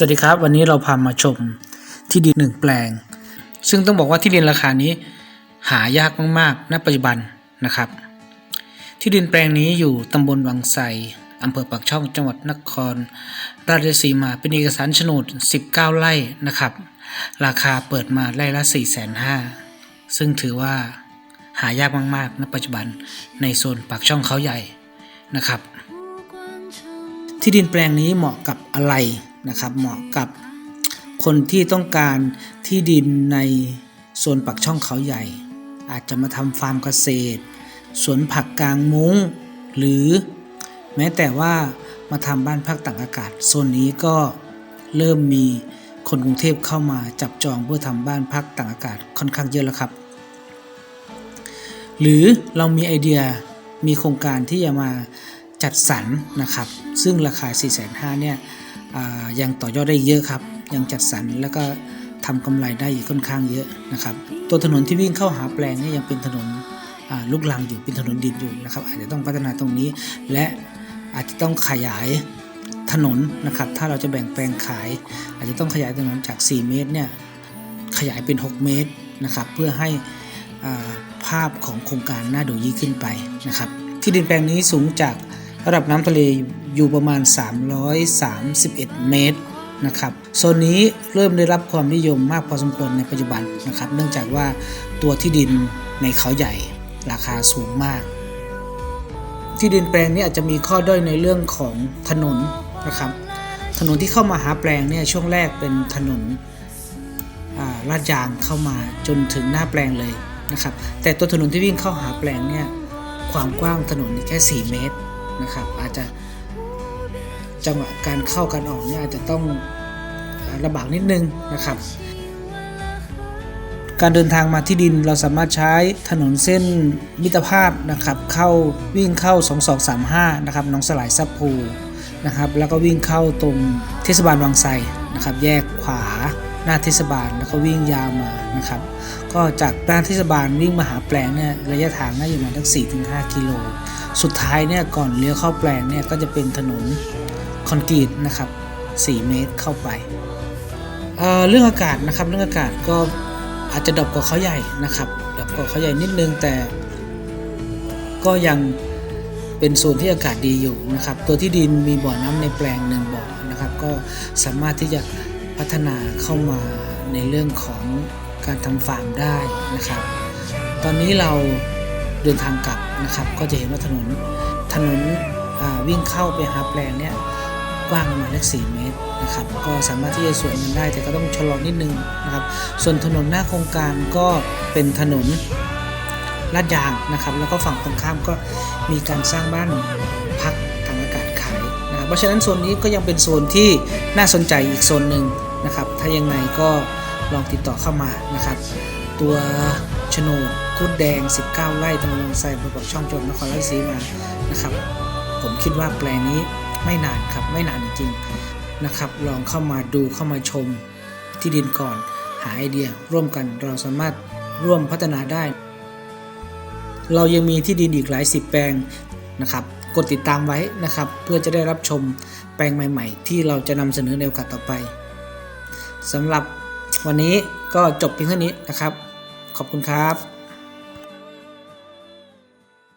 สวัสดีครับ วันนี้เราพามาชมที่ดินหนึ่งแปลง ซึ่งต้องบอกว่าที่ดินราคานี้หายากมากๆณปัจจุบันนะครับ ที่ดินแปลงนี้อยู่ตำบลวังไสอำเภอปากช่องจังหวัดนคร ราชสีมาเป็นเอกสารโฉนด 19 ไร่นะครับ ราคาเปิดมาไร่ละ 4 5 0 0 0ซึ่งถือว่าหายากมากๆณปัจจุบันในโซนปากช่องเขาใหญ่นะครับ ที่ดินแปลงนี้เหมาะกับอะไร นะครับ เหมาะกับคนที่ต้องการที่ดินในโซนปักช่องเขาใหญ่ อาจจะมาทำฟาร์มเกษตร สวนผักกลางมุ้ง หรือแม้แต่ว่ามาทำบ้านพักต่างอากาศ โซนนี้ก็เริ่มมีคนกรุงเทพเข้ามาจับจองเพื่อทำบ้านพักต่างอากาศค่อนข้างเยอะแล้วครับ หรือเรามีไอเดียมีโครงการที่จะมาจัดสรรนะครับ ซึ่งราคา 4 5 0 0 0เนี่ย ยังต่อยอดได้เยอะครับ ยังจัดสรรแล้วก็ทำกำไรได้อีกค่อนข้างเยอะนะครับ ตัวถนนที่วิ่งเข้าหาแปลงนี่ยังเป็นถนนลูกลังอยู่เป็นถนนดินอยู่นะครับ อาจจะต้องพัฒนาตรงนี้ และอาจจะต้องขยายถนนนะครับ ถ้าเราจะแบ่งแปลงขาย อาจจะต้องขยายถนนจาก 4 เมตรเนี่ยขยายเป็น 6 เมตรนะครับ เพื่อให้ภาพของโครงการน่าดูยิ่งขึ้นไปนะครับ ที่ดินแปลงนี้สูงจาก ระดับน้ำทะเลอยู่ประมาณ 331 เมตรนะครับโซนนี้เริ่มได้รับความนิยมมากพอสมควรในปัจจุบันนะครับ เนื่องจากว่าตัวที่ดินในเขาใหญ่ราคาสูงมาก ที่ดินแปลงนี้อาจจะมีข้อด้อยในเรื่องของถนนนะครับ ถนนที่เข้ามาหาแปลงเนี่ยช่วงแรกเป็นถนนลาดยางเข้ามาจนถึงหน้าแปลงเลยนะครับ แต่ตัวถนนที่วิ่งเข้าหาแปลงเนี่ยความกว้างถนนแค่ 4 เมตร นะครับ อาจจะจังหวะการเข้าการออกเนี่ยอาจจะต้องลำบากนิดนึงนะครับ การเดินทางมาที่ดินเราสามารถใช้ถนนเส้นมิตรภาพนะครับ เข้าวิ่งเข้า 2235 นะครับหน้องสลายซับพูนะครับ แล้วก็วิ่งเข้าตรงเทศบาลวังไซนะครับ แยกขวา หน้าเทศบาลแล้วก็วิ่งยาวมานะครับ ก็จากหน้าเทศบาลวิ่งมาหาแปลงเนี่ยระยะทางน่าจะประมาณทั้ง4-5 กิโล สุดท้ายเนี่ยก่อนเลี้ยวเข้าแปลงเนี่ยก็จะเป็นถนนคอนกรีตนะครับ 4 เมตรเข้าไปเเรื่องอากาศนะครับเรื่องอากาศก็อาจจะดรอปกว่าเขาใหญ่นะครับดรอปกว่าเขาใหญ่นิดนึงแต่ก็ยังเป็นโซนที่อากาศดีอยู่นะครับ ตัวที่ดินมีบ่อน้ำในแปลงหนึ่งบ่อนะครับ ก็สามารถที่จะ พัฒนาเข้ามาในเรื่องของการทำฟาร์มได้นะครับ ตอนนี้เราเดินทางกลับนะครับ ก็จะเห็นว่าถนนถนนวิ่งเข้าไปหาแปลงเนี่ยกว้างประมาณเลข4เมตรนะครับ ก็สามารถที่จะสวนกันได้แต่ก็ต้องชะลอนิดนึงนะครับ ส่วนถนนหน้าโครงการก็เป็นถนนลาดยางนะครับ แล้วก็ฝั่งตรงข้ามก็มีการสร้างบ้านพักทางอากาศขายนะครับเพราะฉะนั้นโซนนี้ก็ยังเป็นโซนที่น่าสนใจอีกโซนหนึ่ง นะครับ ถ้ายังไงก็ลองติดต่อเข้ามานะครับ ตัวโฉนดกุดแดง 19 ไร่ตำบลไซประกอบช่องจนนครราชสีมานะครับ ผมคิดว่าแปลงนี้ไม่นานครับไม่นานจริงๆนะครับ ลองเข้ามาดูเข้ามาชมที่ดินก่อนหาไอเดียร่วมกันเราสามารถร่วมพัฒนาได้ เรายังมีที่ดินอีกหลายสิบแปลงนะครับ กดติดตามไว้นะครับ เพื่อจะได้รับชมแปลงใหม่ ๆ ที่เราจะนำเสนอในโอกาสต่อไป สำหรับวันนี้ก็จบเพียงเท่านี้นะครับ ขอบคุณครับ